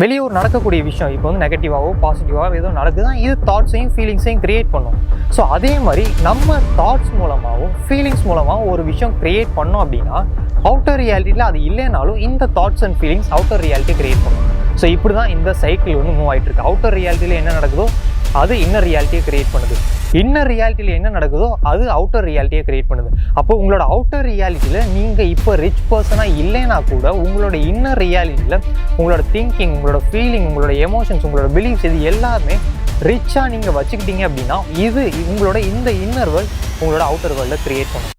வெளியூர் நடக்கக்கூடிய விஷயம் இப்போ வந்து நெகட்டிவாகவோ பாசிட்டிவாவோ எதுவும் நடக்குதுன்னா இது தாட்ஸையும் ஃபீலிங்ஸையும் க்ரியேட் பண்ணும். ஸோ அதே மாதிரி நம்ம தாட்ஸ் மூலமாகவும் ஃபீலிங்ஸ் மூலமாகவும் ஒரு விஷயம் க்ரியேட் பண்ணோம் அப்படின்னா அவுட்டர் ரியாலிட்டியில் அது இல்லைனாலும் இந்த thoughts and feelings outer reality create பண்ணும். ஸோ இப்படி தான் இந்த சைக்கிள் வந்து மூவ் ஆகிட்டு இருக்கு. அவுட்டர் ரியாலிட்டியில் என்ன நடக்குதோ அது இன்னர் ரியாலிட்டியை க்ரியேட் பண்ணுது. இன்னர் ரியாலிட்டியில் என்ன நடக்குதோ அது அவுட்டர் ரியாலிட்டியை கிரியேட் பண்ணுது. அப்போ உங்களோட அவுட்டர் ரியாலிட்டியில் நீங்கள் இப்போ ரிச் பர்சனாக இல்லைனா கூட உங்களோட இன்னர் ரியாலிட்டியில் உங்களோட திங்கிங் உங்களோட ஃபீலிங் உங்களோட எமோஷன்ஸ் உங்களோட பிலீஃப்ஸ் இது எல்லாமே ரிச்சாக நீங்கள் வச்சுக்கிட்டீங்க அப்படின்னா இது உங்களோட இந்த இன்னர் வேர்ல்ட் உங்களோட அவுட்டர் வேர்ல்டை க்ரியேட் பண்ணும்.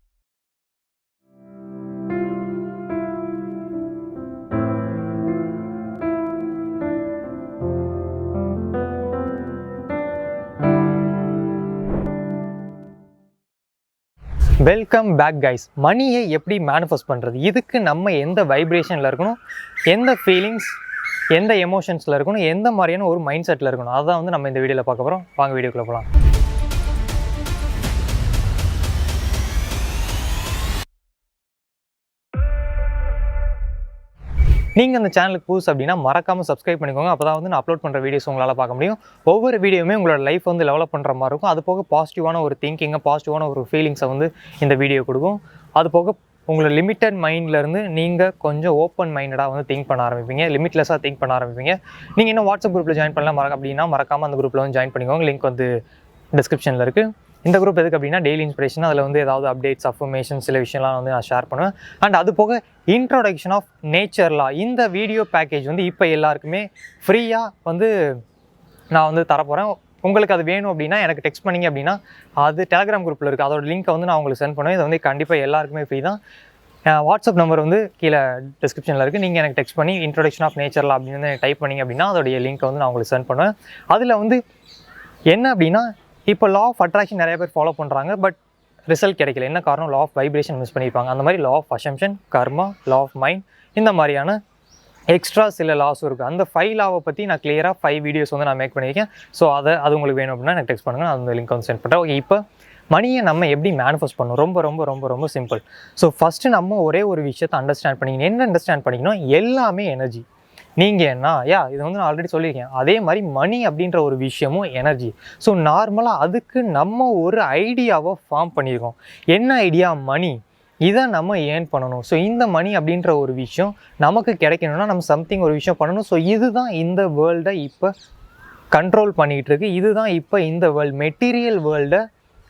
வெல்கம் பேக் கைஸ் மணியை எப்படி மேனிஃபெஸ்ட் பண்ணுறது இதுக்கு நம்ம எந்த வைப்ரேஷனில் இருக்கணும்? எந்த ஃபீலிங்ஸ் எந்த எமோஷன்ஸில் இருக்கணும்? எந்த மாதிரியான ஒரு மைண்ட் செட்டில் இருக்கணும்? அதான் வந்து நம்ம இந்த வீடியோவில் பார்க்க போகிறோம் வாங்க வீடியோக்குள்ளே போகலாம் நீங்கள் அந்த சேனலுக்கு புதுசு அப்படின்னா மறக்காமல் சப்ஸ்கிரைப் பண்ணிக்கோங்க. அப்போ தான் வந்து நான் அப்லோட் பண்ணுற வீடியோஸ் உங்களால் பார்க்க முடியும். ஒவ்வொரு வீடியோவுமே உங்களோட லைஃப் வந்து டெவலப் பண்ணுற மாதிரி இருக்கும். அது போக பாசிட்டிவான ஒரு திங்கிங்கை பாசிட்டிவான ஒரு ஃபீலிங்ஸை வந்து இந்த வீடியோ கொடுக்கும். அது போக உங்களோட லிமிட்டட் மைண்ட்லேருந்து நீங்கள் கொஞ்சம் ஓப்பன் மைண்டடாக வந்து திங்க் பண்ண ஆரம்பிப்பீங்க. லிமிட்லெஸ்ஸாக திங்க் பண்ண ஆரம்பிப்பீங்க. நீங்கள் இன்னும் வாட்ஸ்அப் குரூப்பில் ஜாயின் பண்ணலாம் மறக்க அப்படின்னா மறக்காமல் அந்த குரூப்பில் வந்து ஜாயின் பண்ணிக்கோங்க. லிங்க் வந்து டிஸ்கிரிப்ஷனில் இருக்குது இந்த குரூப் எதுக்கு அப்படின்னா டெய்லி இன்ஸ்பிரேஷன் அதில் வந்து ஏதாவது அப்டேட்ஸ் அஃபர்மேஷன் சில விஷயம்லாம் வந்து நான் ஷேர் பண்ணுவேன். அண்ட் அது போக இன்ட்ரோடக்ஷன் ஆஃப் நேச்சர்லா இந்த வீடியோ பேக்கேஜ் வந்து இப்போ எல்லாருக்குமே ஃப்ரீயாக வந்து நான் வந்து தரப்போகிறேன் உங்களுக்கு அது வேணும் அப்படின்னா எனக்கு டெக்ஸ்ட் பண்ணீங்க அப்படின்னா அது டெலகிராம் குரூப்பில் இருக்குது அதோட லிங்க்கை வந்து நான் உங்களுக்கு சென்ட் பண்ணுவேன். இது வந்து கண்டிப்பாக எல்லாருக்குமே ஃப்ரீ தான். வாட்ஸ்அப் நம்பர் வந்து கீழே டிஸ்கிரிப்ஷனில் இருக்குது நீங்கள் எனக்கு டெக்ஸ்ட் பண்ணி இன்ட்ரொடக்ஷன் ஆஃப் நேச்சரில் அப்படின்னு டைப் பண்ணீங்க அப்படின்னா அதோடைய லிங்க்கை வந்து நான் உங்களுக்கு சென்ட் பண்ணுவேன். அதில் வந்து என்ன அப்படின்னா இப்போ லா ஆஃப் அட்ராக்ஷன் நிறைய பேர் ஃபாலோ பண்ணுறாங்க பட் ரிசல்ட் கிடைக்கல. என்ன காரணம்? லா ஆஃப் வைப்ரேஷன் மிஸ் பண்ணியிருப்பாங்க அந்த மாதிரி law of assumption karma law of mind இந்த மாதிரியான எக்ஸ்ட்ரா சில லாஸும் இருக்குது அந்த ஃபைவ் லாவை பற்றி நான் கிளியராக ஃபைவ் வீடியோஸ் வந்து நான் மேக் பண்ணியிருக்கேன். ஸோ அதை அது உங்களுக்கு வேணும் அப்படின்னா எனக்கு டெக்ஸ்ட் பண்ணுங்கள் நான் அந்த லிங்க் வந்து சென்ட் பண்ணுறேன் ஓகே இப்போ மணியை நம்ம எப்படி மேனிஃபெஸ்ட் பண்ணணும்? ரொம்ப ரொம்ப ரொம்ப ரொம்ப சிம்பிள் ஸோ ஃபஸ்ட்டு நம்ம ஒரே ஒரு விஷயத்தை அண்டர்ஸ்டாண்ட் பண்ணிக்கணும். என்ன அண்டர்ஸ்டாண்ட் பண்ணிக்கணும்? எல்லாமே எனர்ஜி நீங்கள் என்ன? யா இது வந்து நான் ஆல்ரெடி சொல்லியிருக்கேன். அதே மாதிரி மணி அப்படின்ற ஒரு விஷயமும் எனர்ஜி ஸோ நார்மலாக அதுக்கு நம்ம ஒரு ஐடியாவை ஃபார்ம் பண்ணியிருக்கோம். என்ன ஐடியா மணி இதை நம்ம ஏர்ன் பண்ணணும். ஸோ இந்த மணி அப்படின்ற ஒரு விஷயம் நமக்கு கிடைக்கணும்னா நம்ம சம்திங் ஒரு விஷயம் பண்ணணும். ஸோ இதுதான் இந்த வேர்ல்டை இப்போ கண்ட்ரோல் பண்ணிக்கிட்டு இருக்கு இதுதான் இப்போ இந்த வேர்ல்டு மெட்டீரியல் வேர்ல்டை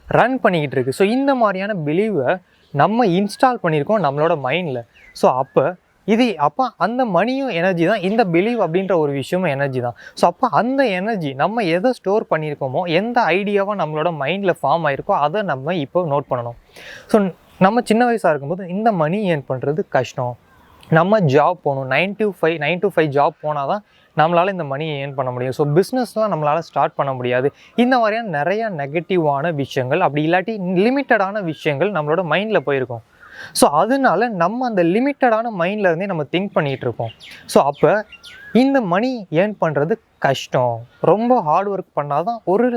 ரன் பண்ணிக்கிட்டு இருக்கு ஸோ இந்த மாதிரியான பிலீவை நம்ம இன்ஸ்டால் பண்ணியிருக்கோம் நம்மளோட மைண்டில் ஸோ அப்போ இது அப்போ அந்த மணியும் எனர்ஜி தான். இந்த பிலீவ் அப்படின்ற ஒரு விஷயமும் எனர்ஜி தான். ஸோ அப்போ அந்த எனர்ஜி நம்ம எதை ஸ்டோர் பண்ணியிருக்கோமோ எந்த ஐடியாவாக நம்மளோட மைண்டில் ஃபார்ம் ஆயிருக்கோ அதை நம்ம இப்போ நோட் பண்ணணும். ஸோ நம்ம சின்ன வயசாக இருக்கும்போது இந்த மணி ஏர்ன் பண்ணுறது கஷ்டம். நம்ம ஜாப் போகணும். Nine to five nine to five job போனால் தான் நம்மளால் இந்த மணியை ஏர்ன் பண்ண முடியும். ஸோ பிஸ்னஸ்லாம் நம்மளால் ஸ்டார்ட் பண்ண முடியாது. இந்த மாதிரியான நிறையா நெகட்டிவான விஷயங்கள் அப்படி இல்லாட்டி லிமிட்டடான விஷயங்கள் நம்மளோட மைண்டில் போயிருக்கோம். ஸோ அதனால நம்ம அந்த லிமிட்டடான மைண்டில் இருந்தே நம்ம திங்க் பண்ணிகிட்டு இருக்கோம் ஸோ அப்போ இந்த மணி ஏர்ன் பண்ணுறது கஷ்டம். ரொம்ப ஹார்ட் ஒர்க் பண்ணால் தான் ஒரு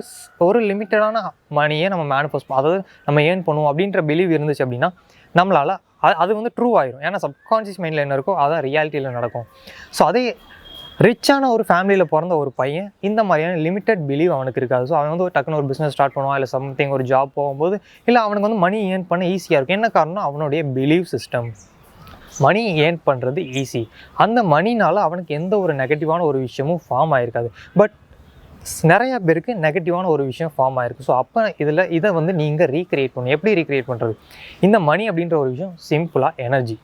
ஒரு லிமிட்டடான மணியை நம்ம மேனிஃபெஸ்ட் அதாவது நம்ம ஏர்ன் பண்ணுவோம் அப்படின்ற பிலீவ் இருந்துச்சு அப்படின்னா நம்மளால் அது அது வந்து ட்ரூ ஆயிரும். ஏன்னா சப்கான்ஷியஸ் மைண்டில் என்ன இருக்கோ அதான் ரியாலிட்டியில் நடக்கும். ஸோ அதே ரிச்சான ஒரு ஃபேமிலியில் பிறந்த ஒரு பையன் இந்த மாதிரியான லிமிட்டட் பிலீவ் அவனுக்கு இருக்காது. ஸோ அவன் வந்து ஒரு டக்குன்னு ஒரு பிஸ்னஸ் ஸ்டார்ட் பண்ணுவான் இல்லை சம்திங் ஒரு ஜாப் போகும்போது இல்லை அவனுக்கு வந்து மணி ஏர்ன் பண்ண ஈஸியாக இருக்கும். என்ன காரணம் அவனுடைய பிலீவ் சிஸ்டம் மணி ஏர்ன் பண்ணுறது ஈஸி அந்த மணினால் அவனுக்கு எந்த ஒரு நெகட்டிவான ஒரு விஷயமும் ஃபார்ம் ஆகிருக்காது பட் நிறைய பேருக்கு நெகட்டிவான ஒரு விஷயம் ஃபார்ம் ஆயிருக்கு. ஸோ அப்போ இதில் இதை வந்து நீங்கள் ரீக்ரியேட் பண்ணணும். எப்படி ரீக்ரியேட் பண்ணுறது இந்த மணி அப்படின்ற ஒரு விஷயம் சிம்பிளாக எனர்ஜி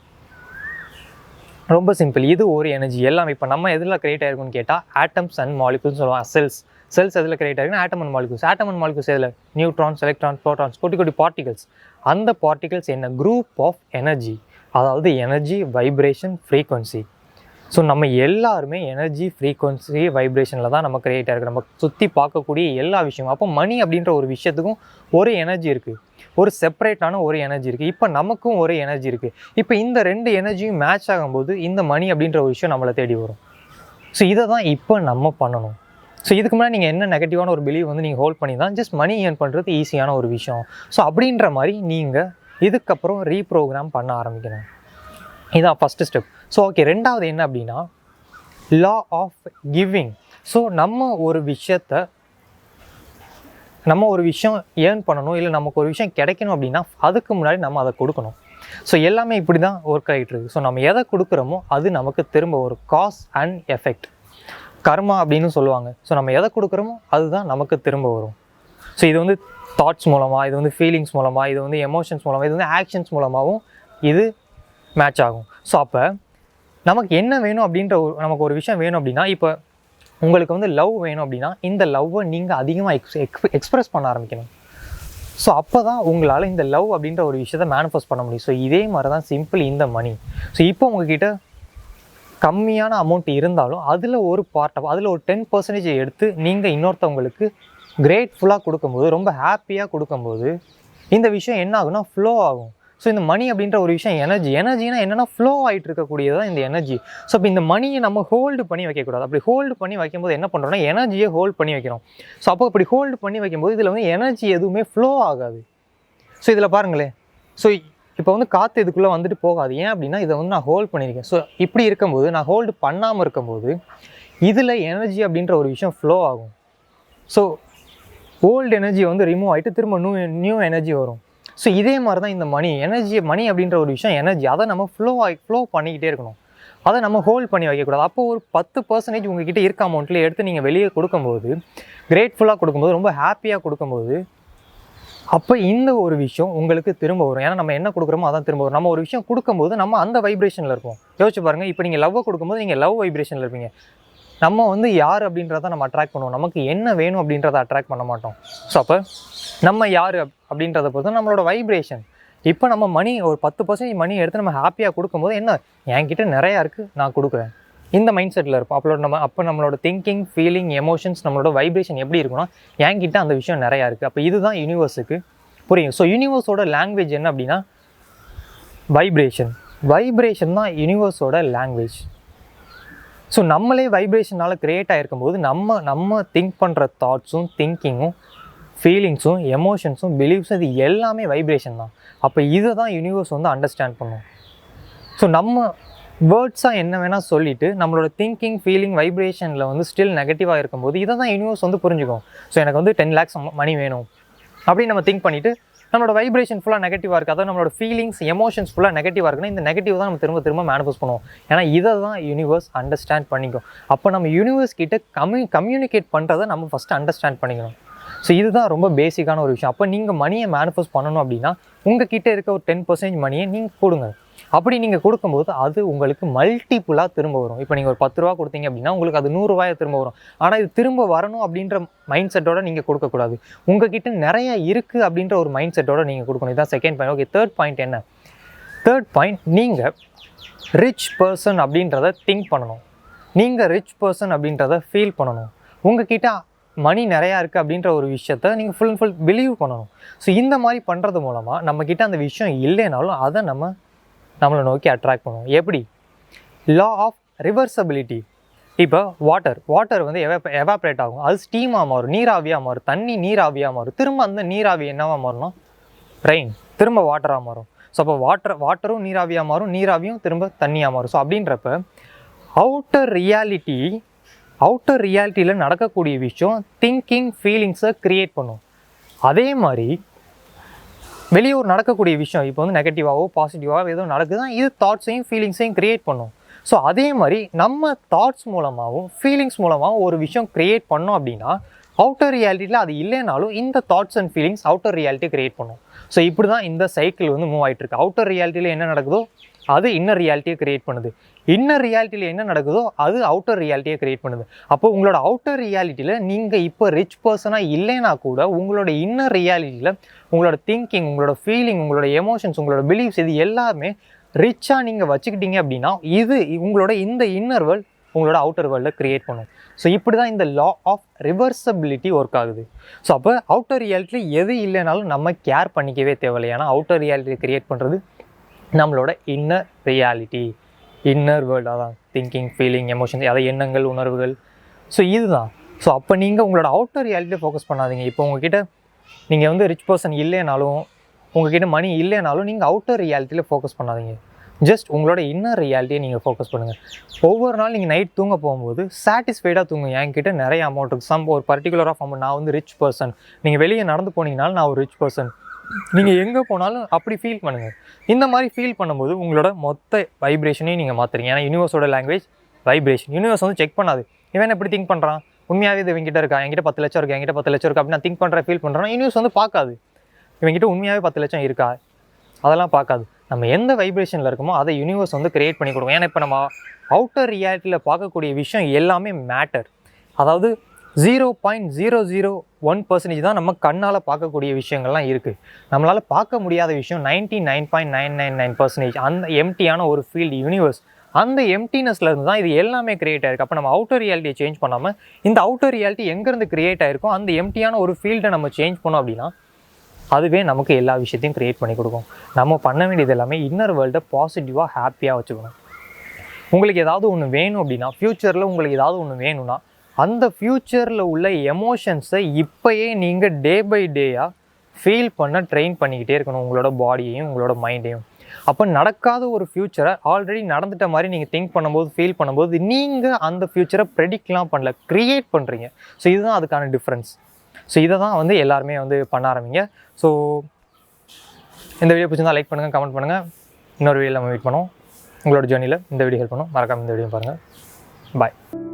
ரொம்ப சிம்பிள் இது ஒரு எனர்ஜி எல்லாம் இப்போ நம்ம எதில் கிரியேட் ஆயிருக்குன்னு கேட்டால் ஆட்டம்ஸ் அண்ட் மாலிகுல்ஸ் சொல்லுவாங்க. செல்ஸ் செல்ஸ் எதில் கிரியேட் ஆயிருக்குன்னா atom and molecules atom and molecules எதில்? நியூட்ரான்ஸ் எலக்ட்ரான்ஸ் ப்ரோட்டான்ஸ் குட்டி குட்டி பார்ட்டிகல்ஸ் அந்த பார்ட்டிகல்ஸ் என்ன? குரூப் ஆஃப் எனர்ஜி அதாவது எனர்ஜி வைப்ரேஷன் ஃப்ரீக்வன்சி ஸோ நம்ம எல்லாருமே எனர்ஜி ஃப்ரீக்வன்சி வைப்ரேஷனில் தான் நம்ம கிரியேட் ஆகிருக்கு நம்ம சுற்றி பார்க்கக்கூடிய எல்லா விஷயமும். அப்போ மணி அப்படின்ற ஒரு விஷயத்துக்கும் ஒரு எனர்ஜி இருக்குது ஒரு செப்பரேட்டான ஒரு எனர்ஜி இருக்குது இப்போ நமக்கும் ஒரு எனர்ஜி இருக்குது இப்போ இந்த ரெண்டு எனர்ஜியும் மேட்ச் ஆகும்போது இந்த மணி அப்படின்ற ஒரு விஷயம் நம்மளை தேடி வரும். ஸோ இதை தான் இப்போ நம்ம பண்ணணும். ஸோ இதுக்கு முன்னாடி நீங்கள் என்ன நெகட்டிவான ஒரு பிலீவ் வந்து நீங்கள் ஹோல்ட் பண்ணி தான் ஜஸ்ட் மணி ஏர்ன் பண்ணுறது ஈஸியான ஒரு விஷயம். ஸோ அப்படின்ற மாதிரி நீங்கள் இதுக்கப்புறம் ரீப்ரோக்ராம் பண்ண ஆரம்பிக்கணும். இதான் ஃபஸ்ட்டு ஸ்டெப் ஸோ ஓகே ரெண்டாவது என்ன அப்படின்னா லா ஆஃப் கிவிங் ஸோ நம்ம ஒரு விஷயத்த நம்ம ஒரு விஷயம் ஏர்ன் பண்ணணும் இல்லை நமக்கு ஒரு விஷயம் கிடைக்கணும் அப்படின்னா அதுக்கு முன்னாடி நம்ம அதை கொடுக்கணும். ஸோ எல்லாமே இப்படி தான் ஒர்க் ஆகிட்டு இருக்கு. ஸோ நம்ம எதை கொடுக்குறோமோ அது நமக்கு திரும்ப ஒரு காஸ் அண்ட் எஃபெக்ட் கர்மா அப்படின்னு சொல்லுவாங்க. ஸோ நம்ம எதை கொடுக்குறோமோ அதுதான் நமக்கு திரும்ப வரும். ஸோ இது வந்து தாட்ஸ் மூலமாக இது வந்து ஃபீலிங்ஸ் மூலமாக இது வந்து எமோஷன்ஸ் மூலமாக இது வந்து ஆக்ஷன்ஸ் மூலமாகவும் இது மேட்ச் ஆகும். ஸோ அப்போ நமக்கு என்ன வேணும் அப்படின்ற ஒரு நமக்கு ஒரு விஷயம் வேணும் அப்படின்னா இப்போ உங்களுக்கு வந்து லவ் வேணும் அப்படின்னா இந்த லவ்வை நீங்கள் அதிகமாக எக்ஸ் எக்ஸ் எக்ஸ்ப்ரெஸ் பண்ண ஆரம்பிக்கணும். ஸோ அப்போ தான் உங்களால் இந்த லவ் அப்படின்ற ஒரு விஷயத்தை மேனிஃபெஸ்ட் பண்ண முடியும். ஸோ இதே மாதிரி தான் சிம்பிள் இந்த மணி ஸோ இப்போ உங்ககிட்ட கம்மியான அமௌண்ட் இருந்தாலும் அதில் ஒரு பார்ட் ஆஃப் அதில் ஒரு டென் பர்சன்டேஜ் எடுத்து நீங்கள் இன்னொருத்தவங்களுக்கு கிரேட்ஃபுல்லாக கொடுக்கும்போது ரொம்ப ஹாப்பியாக கொடுக்கும்போது இந்த விஷயம் என்ன ஆகும்னா ஃப்ளோ ஆகும். ஸோ இந்த மணி அப்படின்ற ஒரு விஷயம் எனர்ஜி எனர்ஜினா என்னென்னா ஃப்ளோ ஆகிட்டு இருக்கக்கூடியது தான் இந்த எனர்ஜி ஸோ இப்போ இந்த மணியை நம்ம ஹோல்டு பண்ணி வைக்கக்கூடாது. அப்படி ஹோல்டு பண்ணி வைக்கும்போது என்ன பண்ணுறோம்னா எனர்ஜியை ஹோல்ட் பண்ணி வைக்கிறோம். ஸோ அப்போ அப்படி ஹோல்டு பண்ணி வைக்கும்போது இதில் வந்து எனர்ஜி எதுவுமே ஃப்ளோ ஆகாது. ஸோ இதில் பாருங்களேன். ஸோ இப்போ வந்து காற்று இதுக்குள்ளே வந்துட்டு போகாது. ஏன் அப்படின்னா இதை வந்து நான் ஹோல்ட் பண்ணியிருக்கேன் ஸோ இப்படி இருக்கும்போது நான் ஹோல்டு பண்ணாமல் இருக்கும்போது இதில் எனர்ஜி அப்படின்ற ஒரு விஷயம் ஃப்ளோ ஆகும். ஸோ ஓல்டு எனர்ஜி வந்து ரிமூவ் ஆகிட்டு திரும்ப நியூ நியூ எனர்ஜி வரும். ஸோ இதே மாதிரி தான் இந்த மணி எனர்ஜி மணி அப்படின்ற ஒரு விஷயம் எனர்ஜி அதை நம்ம ஃப்ளோ ஆகி ஃப்ளோ பண்ணிக்கிட்டே இருக்கணும். அதை நம்ம ஹோல்ட் பண்ணி வைக்கக்கூடாது. அப்போ ஒரு பத்து பர்சன்டேஜ் உங்ககிட்ட இருக்க அமௌண்ட்டில் எடுத்து நீங்கள் வெளியே கொடுக்கும்போது கிரேட்ஃபுல்லாக கொடுக்கும்போது ரொம்ப ஹாப்பியாக கொடுக்கும்போது அப்போ இந்த ஒரு விஷயம் உங்களுக்கு திரும்ப வரும். ஏன்னா நம்ம என்ன கொடுக்குறோமோ அதான் திரும்ப வரும். நம்ம ஒரு விஷயம் கொடுக்கும்போது நம்ம அந்த வைப்ரேஷனில் இருப்போம். யோசிச்சு பாருங்கள் இப்போ நீங்கள் லவ்வை கொடுக்கும்போது நீங்கள் லவ் வைப்ரேஷனில் இருப்பீங்க. நம்ம வந்து யார் அப்படின்றத நம்ம அட்ராக்ட் பண்ணுவோம். நமக்கு என்ன வேணும் அப்படின்றத அட்ராக்ட் பண்ண மாட்டோம். ஸோ அப்போ நம்ம யார் அப்படின்றத பொறுத்து நம்மளோட வைப்ரேஷன் இப்போ நம்ம மணி ஒரு பத்து பர்சன்டேஜ் மணி எடுத்து நம்ம ஹாப்பியாக கொடுக்கும்போது என்ன? என்கிட்ட நிறையா இருக்குது நான் கொடுக்குறேன். இந்த மைண்ட் செட்டில் இருப்போம். அப்போ நம்ம அப்போ நம்மளோட திங்கிங் ஃபீலிங் எமோஷன்ஸ் நம்மளோட வைப்ரேஷன் எப்படி இருக்குன்னா என்கிட்ட அந்த விஷயம் நிறையா இருக்குது அப்போ இதுதான் யூனிவர்ஸுக்கு புரியும். ஸோ யூனிவர்ஸோட லாங்குவேஜ் என்ன அப்படின்னா? வைப்ரேஷன் வைப்ரேஷன் தான் யூனிவர்ஸோட லாங்குவேஜ் ஸோ நம்மளே வைப்ரேஷனால் க்ரியேட் ஆகிருக்கும் போது நம்ம நம்ம திங்க் பண்ணுற தாட்ஸும் திங்கிங்கும் ஃபீலிங்ஸும் எமோஷன்ஸும் பிலீவ்ஸும் இது எல்லாமே வைப்ரேஷன் தான். அப்போ இதை தான் யூனிவர்ஸ் வந்து அண்டர்ஸ்டாண்ட் பண்ணும். ஸோ நம்ம வேர்ட்ஸாக என்ன வேணால் சொல்லிவிட்டு நம்மளோட திங்கிங் ஃபீலிங் வைப்ரேஷனில் வந்து ஸ்டில் நெகட்டிவாக இருக்கும்போது இதை தான் யூனிவர்ஸ் வந்து புரிஞ்சுக்கும். ஸோ எனக்கு வந்து டென் லேக்ஸ் மணி வேணும். அப்படின்னு நம்ம திங்க் பண்ணிவிட்டு நம்மளோட வைப்ரேஷன் ஃபுல்லாக நெகட்டிவாக இருக்குது அதாவது நம்மளோட ஃபீலிங்ஸ் எமோஷன்ஸ் ஃபுல்லாக நெகட்டிவாக இருக்குன்னா இந்த நெகட்டிவ் தான் நம்ம திரும்ப திரும்ப மேனிஃபெஸ்ட் பண்ணுவோம். ஏன்னா இதை தான் யூனிவர்ஸ் அண்டர்ஸ்டாண்ட் பண்ணிக்கும். அப்போ நம்ம யூனிவர்ஸ் கிட்ட கம்யூ கம்யூனிகேட் பண்ணுறதை நம்ம ஃபஸ்ட்டு அண்டர்ஸ்டாண்ட் பண்ணிக்கணும். ஸோ இதுதான் ரொம்ப பேசிக்கான ஒரு விஷயம். அப்போ நீங்கள் மணியை மேனிஃபெஸ்ட் பண்ணணும் அப்படின்னா உங்கள் கிட்டே இருக்க ஒரு டென் பர்சன்டேஜ் மணியை நீங்கள் கொடுங்க. அப்படி நீங்கள் கொடுக்கும்போது அது உங்களுக்கு மல்டிப்புளாக திரும்ப வரும். இப்போ நீங்கள் ஒரு பத்து ரூபா கொடுத்தீங்க அப்படின்னா உங்களுக்கு அது நூறுரூவாயை திரும்ப வரும். ஆனால் இது திரும்ப வரணும் அப்படின்ற மைண்ட் செட்டோட நீங்கள் கொடுக்கக்கூடாது. உங்ககிட்ட நிறைய இருக்குது அப்படின்ற ஒரு மைண்ட் செட்டோட நீங்கள் கொடுக்கணும். இதுதான் second point okay third point என்ன? தேர்ட் பாயிண்ட் நீங்கள் ரிச் பர்சன் அப்படின்றத திங்க் பண்ணணும். நீங்கள் ரிச் பர்சன் அப்படின்றத ஃபீல் பண்ணணும். உங்ககிட்ட மணி நிறையா இருக்குது அப்படின்ற ஒரு விஷயத்த நீங்கள் ஃபுல் அண்ட் ஃபுல் பிலீவ் பண்ணணும். ஸோ இந்த மாதிரி பண்ணுறது மூலமாக நம்மக்கிட்ட அந்த விஷயம் இல்லைனாலும் அதை நம்ம நம்மளை நோக்கி அட்ராக்ட் பண்ணுவோம் எப்படி? லா ஆஃப் ரிவர்சபிலிட்டி இப்போ வாட்டர் வாட்டர் வந்து எவா எவாப்ரேட் ஆகும். அது ஸ்டீமாக மாறும் நீராவியாக மாறும் தண்ணி நீராவியாக மாறும். திரும்ப அந்த நீராவி என்னவாக மாறும்னா? ரெயின் திரும்ப வாட்டராக மாறும். ஸோ அப்போ வாட்டர் வாட்டரும் நீராவியாக மாறும் நீராவியும் திரும்ப தண்ணியாக மாறும். ஸோ அப்படின்றப்ப அவுட்டர் ரியாலிட்டி அவுட்டர் ரியாலிட்டியில் நடக்கக்கூடிய விஷயம் திங்கிங் ஃபீலிங்ஸை க்ரியேட் பண்ணும். அதே மாதிரி வெளியூர் நடக்கக்கூடிய விஷயம் இப்போ வந்து நெகட்டிவாகவோ பாசிட்டிவாகவோ எதுவும் நடக்குதுன்னா இது தாட்ஸையும் ஃபீலிங்ஸையும் க்ரியேட் பண்ணும். ஸோ அதே மாதிரி நம்ம தாட்ஸ் மூலமாகவும் ஃபீலிங்ஸ் மூலமாகவும் ஒரு விஷயம் க்ரியேட் பண்ணோம் அப்படின்னா அவுட்டர் ரியாலிட்டியில் அது இல்லைனாலும் இந்த thoughts and feelings outer reality create பண்ணும். ஸோ இப்படி தான் இந்த சைக்கிள் வந்து மூவ் ஆகிட்டு இருக்கு அவுட்டர் ரியாலிட்டியில் என்ன நடக்குதோ அது இன்னர் ரியாலிட்டியை க்ரியேட் பண்ணுது. இன்னர் ரியாலிட்டியில் என்ன நடக்குதோ அது அவுட்டர் ரியாலிட்டியை க்ரியேட் பண்ணுது. அப்போ உங்களோட அவுட்டர் ரியாலிட்டியில் நீங்கள் இப்போ ரிச் பர்சனாக இல்லைனா கூட உங்களோட இன்னர் ரியாலிட்டியில் உங்களோட திங்கிங் உங்களோட ஃபீலிங் உங்களோட எமோஷன்ஸ் உங்களோட பிலீஃப்ஸ் இது எல்லாமே ரிச்சாக நீங்கள் வச்சுக்கிட்டீங்க அப்படின்னா இது உங்களோட இந்த இன்னர் வேர்ல்ட் உங்களோட அவுட்டர் வேர்ல்டில் க்ரியேட் பண்ணும். ஸோ இப்படி தான் இந்த லா ஆஃப் ரிவர்சபிலிட்டி ஒர்க் ஆகுது. ஸோ அப்போ அவுட்டர் ரியாலிட்டி எது இல்லைனாலும் நம்ம கேர் பண்ணிக்கவே தேவையில்லை. ஏன்னா அவுட்டர் ரியாலிட்டி க்ரியேட் பண்ணுறது நம்மளோட இன்னர் ரியாலிட்டி இன்னர் வேர்ல்டு அதான் திங்கிங் ஃபீலிங் எமோஷன்ஸ் அதை எண்ணங்கள் உணர்வுகள். ஸோ இதுதான். ஸோ அப்போ நீங்கள் உங்களோட அவுட்டர் ரியாலிட்டியை ஃபோக்கஸ் பண்ணாதீங்க. இப்போ உங்ககிட்ட நீங்கள் வந்து ரிச் பர்சன் இல்லைனாலும் உங்ககிட்ட மணி இல்லைனாலும் நீங்கள் அவுட்டர் ரியாலிட்டியில் ஃபோக்கஸ் பண்ணாதீங்க. ஜஸ்ட் உங்களோட இன்னர் ரியாலிட்டியை நீங்கள் ஃபோக்கஸ் பண்ணுங்கள் ஒவ்வொரு நாள் நீங்கள் நைட் தூங்க போகும்போது சாட்டிஸ்ஃபைடாக தூங்கும் என்கிட்ட நிறைய அமௌண்ட் இருக்குது சம் ஒரு பர்டிகுலர் ஆஃப் அமௌண்ட் நான் வந்து ரிச் பர்சன் நீங்கள் வெளியே நடந்து போனீங்கனாலும் நான் ஒரு ரிச் பர்சன் நீங்கள் எங்கே போனாலும் அப்படி ஃபீல் பண்ணுங்கள் இந்த மாதிரி ஃபீல் பண்ணும்போது உங்களோட மொத்த வைப்ரேஷனையும் நீங்கள் மாற்றுறீங்க ஏன்னா யூனிவர்ஸோட லாங்குவேஜ் வைப்ரேஷன் யூனிவர்ஸ் வந்து செக் பண்ணாது. இவன் எப்படி திங்க் பண்ணுறான் உண்மையாகவே இது இவங்கிட்ட இருக்கா? என்கிட்ட பத்து லட்சம் இருக்கா? என்கிட்ட பத்து லட்சம் இருக்கா? அப்படின்னு நான் திங்க் பண்ணுறேன் ஃபீல் பண்ணுறேன் யூனிவர்ஸ் வந்து பார்க்காது. இவங்கிட்ட உண்மையாகவே பத்து லட்சம் இருக்கா? அதெல்லாம் பார்க்காது. நம்ம எந்த வைப்ரேஷனில் இருக்கோமோ அதை யூனிவர்ஸ் வந்து கிரியேட் பண்ணி கொடுக்கும். ஏன்னா இப்போ நம்ம அவுட்டர் ரியாலிட்டியில் பார்க்கக்கூடிய விஷயம் எல்லாமே மேட்டர் அதாவது zero point zero zero one percentage தான் நம்ம கண்ணால் பார்க்கக்கூடிய விஷயங்கள்லாம் இருக்குது நம்மளால் பார்க்க முடியாத விஷயம் ninety nine point nine nine nine percentage அந்த எம்டியான ஒரு ஃபீல்டு யூனிவர்ஸ் அந்த எம்டினஸ்ல இருந்து தான் இது எல்லாமே கிரியேட் ஆயிருக்கு. அப்போ நம்ம அவுட்டர் ரியாலிட்டியை சேஞ்ச் பண்ணாமல் இந்த அவுட்டர் ரியாலிட்டி எங்கேருந்து கிரியேட் ஆயிருக்கோ அந்த எம்டியான ஒரு ஃபீல்டை நம்ம சேஞ்ச் பண்ணோம் அப்படின்னா அதுவே நமக்கு எல்லா விஷயத்தையும் கிரியேட் பண்ணி கொடுக்கும். நம்ம பண்ண வேண்டியது எல்லாமே இன்னர் வேர்ல்டை பாசிட்டிவாக ஹாப்பியாக வச்சுக்கணும். உங்களுக்கு ஏதாவது ஒன்று வேணும் அப்படின்னா ஃப்யூச்சரில் உங்களுக்கு ஏதாவது ஒன்று வேணும்னா அந்த ஃப்யூச்சரில் உள்ள எமோஷன்ஸை இப்போயே நீங்கள் டே பை டேயாக ஃபீல் பண்ண ட்ரெயின் பண்ணிக்கிட்டே இருக்கணும். உங்களோட பாடியையும் உங்களோட மைண்டையும் அப்போ நடக்காத ஒரு ஃப்யூச்சரை ஆல்ரெடி நடந்துட்ட மாதிரி நீங்கள் திங்க் பண்ணும்போது ஃபீல் பண்ணும்போது நீங்கள் அந்த ஃப்யூச்சரை ப்ரெடிக்ட்லாம் பண்ணல க்ரியேட் பண்ணுறீங்க ஸோ இதுதான் அதுக்கான டிஃப்ரென்ஸ் ஸோ இதை தான் வந்து எல்லாருமே வந்து பண்ண ஆரம்பிங்க. ஸோ இந்த வீடியோ பிடிச்சிருந்தா லைக் பண்ணுங்கள் கமெண்ட் பண்ணுங்கள் இன்னொரு வீடியோ நம்ம மீட் பண்ணுவோம். உங்களோட ஜேர்னியில் இந்த வீடியோ ஹெல்ப் பண்ணும். மறக்காமல் இந்த வீடியோ பாருங்கள் பாய்